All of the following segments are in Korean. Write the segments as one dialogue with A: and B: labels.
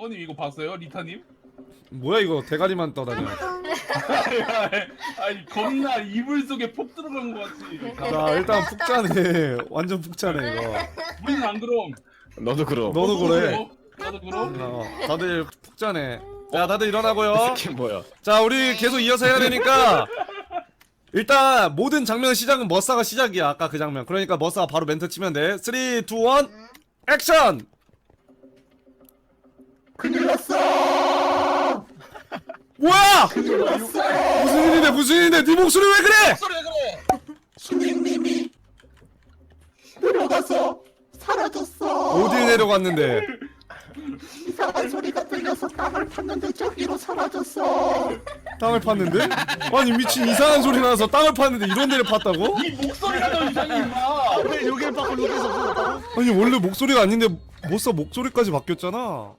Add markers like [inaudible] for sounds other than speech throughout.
A: 사모님 이거 봤어요, 리타님?
B: 뭐야 이거 대가리만 떠다녀. [laughs]
A: 아니 겁나 이불 속에 폭 들어간 것 같지.
B: 자 일단 [laughs] 푹 자네. 완전 푹 자네 이거.
A: 우리는 안 그럼.
C: 너도 그럼.
B: 너도 그래.
A: 나도 그럼.
B: 어, 다들 푹 자네. 자 다들 일어나고요.
C: 이게 뭐야?
B: 자 우리 계속 이어서 해야 되니까 일단 모든 장면 시작은 머싸가 시작이야 아까 그 장면 그러니까 머싸가 바로 멘트 치면 돼 3, 2, 1 액션!
D: 큰일 났어!
B: 뭐야! 무슨 일인데 무슨 일인데 네 목소리 왜 그래!
A: 소리 왜 그래?
D: 수님님이 내려가서 사라졌어.
B: 어디 내려갔는데
D: 이상한 소리가 들려서 땅을 팠는데 저기로 사라졌어.
B: 땅을 팠는데? 아니 미친 이상한 소리 나서 땅을 팠는데 이런 데를 팠다고?
A: 이 목소리가 더 이상해 임마.
E: 왜 여기를 받고 여기서 그러다고?
B: 아니 원래 목소리가 아닌데 못써 목소리까지 바뀌었잖아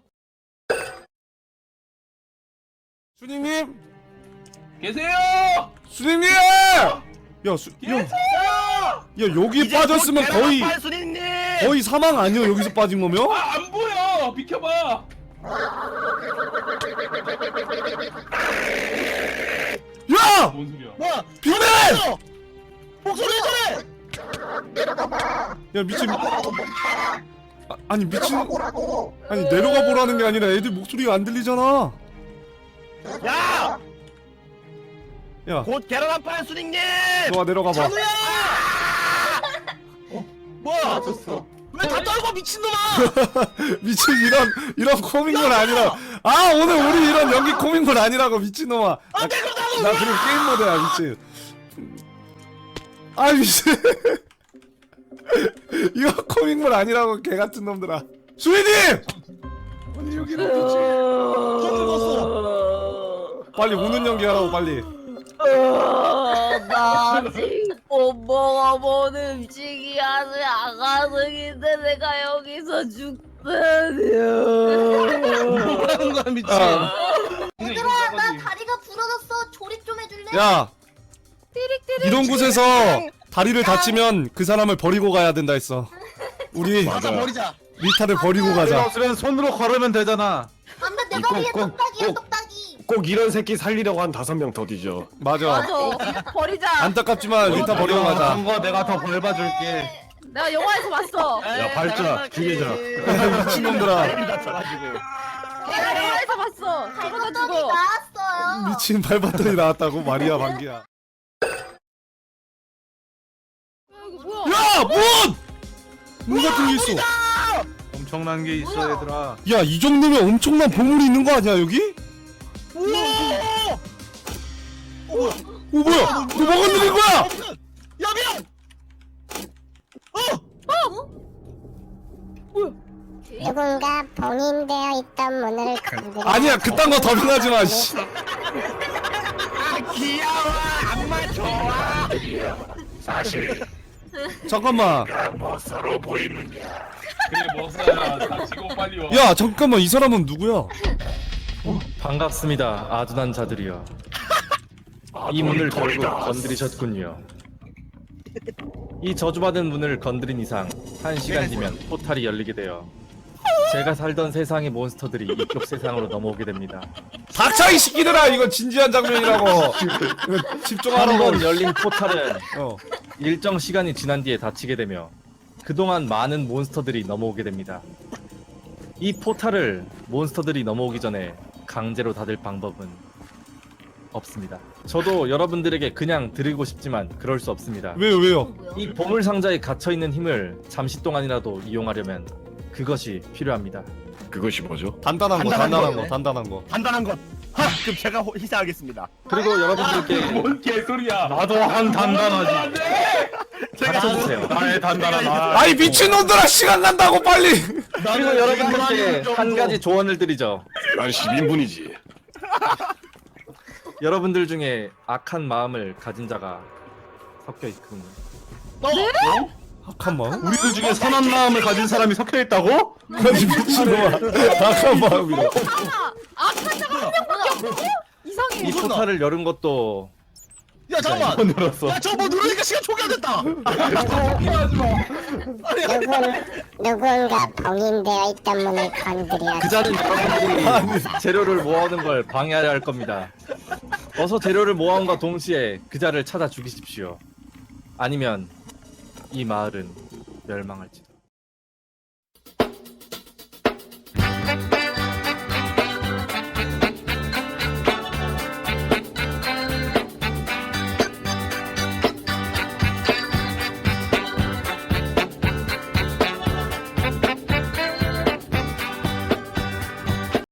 B: 수님님?
A: 계세요.
B: 수님님! 야, 수, 야,
A: 계세요.
B: 야 여기 빠졌으면 거의
E: 수님님.
B: 거의 사망 아니야 여기서 빠진 거면?
A: 아, 안 보여. 비켜봐.
B: 야!
A: 뭔 소리야?
E: 뭐야?
B: 비밀!
E: 목소리 왜 저래?
B: 야 미친 아, 아니 미친. 아니 내려가 보라는 게 아니라 애들 목소리가 안 들리잖아
E: 야!
B: 야
E: 곧 계란 한 판 수님님.
B: 너가 내려가 봐
E: 찬우야! 어? 뭐야?
D: 사라졌어.
E: 왜 다 떨고 미친놈아! [laughs]
B: 미친 이런 이런 코믹물 아니라 아 오늘 우리 이런 연기 코믹물 아니라고 미친놈아 나,
E: 안돼 그러다고!
B: 나 그리고 게임 모드야 미친 아 미친 [laughs] 이거 코믹물 아니라고 개 같은 놈들아 수희님
D: 아니 여기는 어디지?
B: 빨리 우는 연기하라고 빨리
F: 어, 나 아직 못 먹어본 음식이 아직 아가득인데 내가 여기서 죽다니
E: 뭐하는 거야 미친?
B: 아,
A: 얘들아
G: 나 다리가 부러졌어. 조립 좀 해줄래?
B: 야 이런 곳에서 다리를 다치면 그 사람을 버리고 가야 된다 했어 우리
E: 맞아 버리자.
B: 리타를 버리고 가자
H: 그냥 손으로 걸으면 되잖아.
G: 안돼 내
C: 이거
G: 머리에
C: 꼭,
G: 똑딱이야
C: 꼭.
G: 똑딱이.
C: 꼭 이런 새끼 살리려고 한 다섯 명 더 뒤져.
B: 맞아
F: 맞아 버리자
B: 안타깝지만 리타 버리고 가자
H: 그런 거 내가 더 밟아줄게.
F: 내가 영화에서 봤어
C: 야, 밟자, 죽이자. [laughs]
B: 미친놈들아.
F: 내가 영화에서 봤어 저러다
G: 발버둥이
F: 죽어
G: 나왔어요.
B: 미친 발바닥이 나왔다고 말이야
F: 이거 뭐야
B: 야 문! 문 같은 게 있어
H: 엄청난 게 있어 얘들아.
B: 야이 정도면 엄청난 보물이 있는 거 아니야 여기?
E: 우와!
B: 오 뭐야 너 뭐가 늘린 거야?
E: 야 미안!
G: 누군가 봉인되어 있던 문을 건드려.
B: 아니야 그딴 거 더빙하지 마 씨.
E: 아 귀여워! 악마 좋아!
B: 잠깐만
A: 그래 머싸야. 다치고 빨리 와.
B: 야 잠깐만 이 사람은 누구야?
I: 반갑습니다. 아둔한 자들이여. 이 문을 결국 건드리셨군요. 이 저주받은 문을 건드린 이상 한 시간 뒤면 포탈이 열리게 되어 제가 살던 세상의 몬스터들이 이쪽 세상으로 넘어오게 됩니다.
B: 닥쳐 이 새끼들아 이거 진지한 장면이라고 이거 집중하라고
I: 한번 열린 포탈은
B: 어.
I: 일정 시간이 지난 뒤에 닫히게 되며 그동안 많은 몬스터들이 넘어오게 됩니다. 이 포탈을 몬스터들이 넘어오기 전에 강제로 닫을 방법은 없습니다. 저도 여러분들에게 그냥 드리고 싶지만 그럴 수 없습니다.
B: 왜요 왜요?
I: 이 보물 상자에 갇혀 있는 힘을 잠시 동안이라도 이용하려면 그것이 필요합니다.
C: 그것이 뭐죠?
B: 단단한 거
E: 단단한
B: 단단한
E: 거네.
B: 거 단단한 거
E: 단단한 것. 하! 그럼 제가 호- 희생하겠습니다.
I: 그리고 여러분들께 [laughs]
A: 뭔 개소리야.
H: 나도 한 단단하지.
A: 안돼.
I: 가르쳐주세요.
H: 나의 단단한 아.
B: 아이 미친놈들아 시간 간다고 빨리
I: 그리고 여러분들께 한 가지 조언을 드리죠.
C: 난 10인분이지. [laughs]
I: 여러분들 중에 악한 마음을 가진 자가 섞여 있군요.
B: 마음?
H: 우리들 중에 선한 마음을 가진 사람이 섞여 있다고?
B: 아니 미친놈아 악한 마음이래
F: 아, 악한 자가 한 명밖에 없는데? 이상해
I: 이 포탈을 열은 것도
E: 야 잠깐만. 야 저거 뭐 누르니까 시간 초기화됐다.
G: 누군, 누군가 봉인되어 있던 문을 건드려
I: 그 자는 여러분들이 재료를 모아오는 걸 방해하려 할 겁니다. 어서 재료를 모아온과 동시에 그자를 찾아 죽이십시오. 아니면 이 마을은 멸망할지도.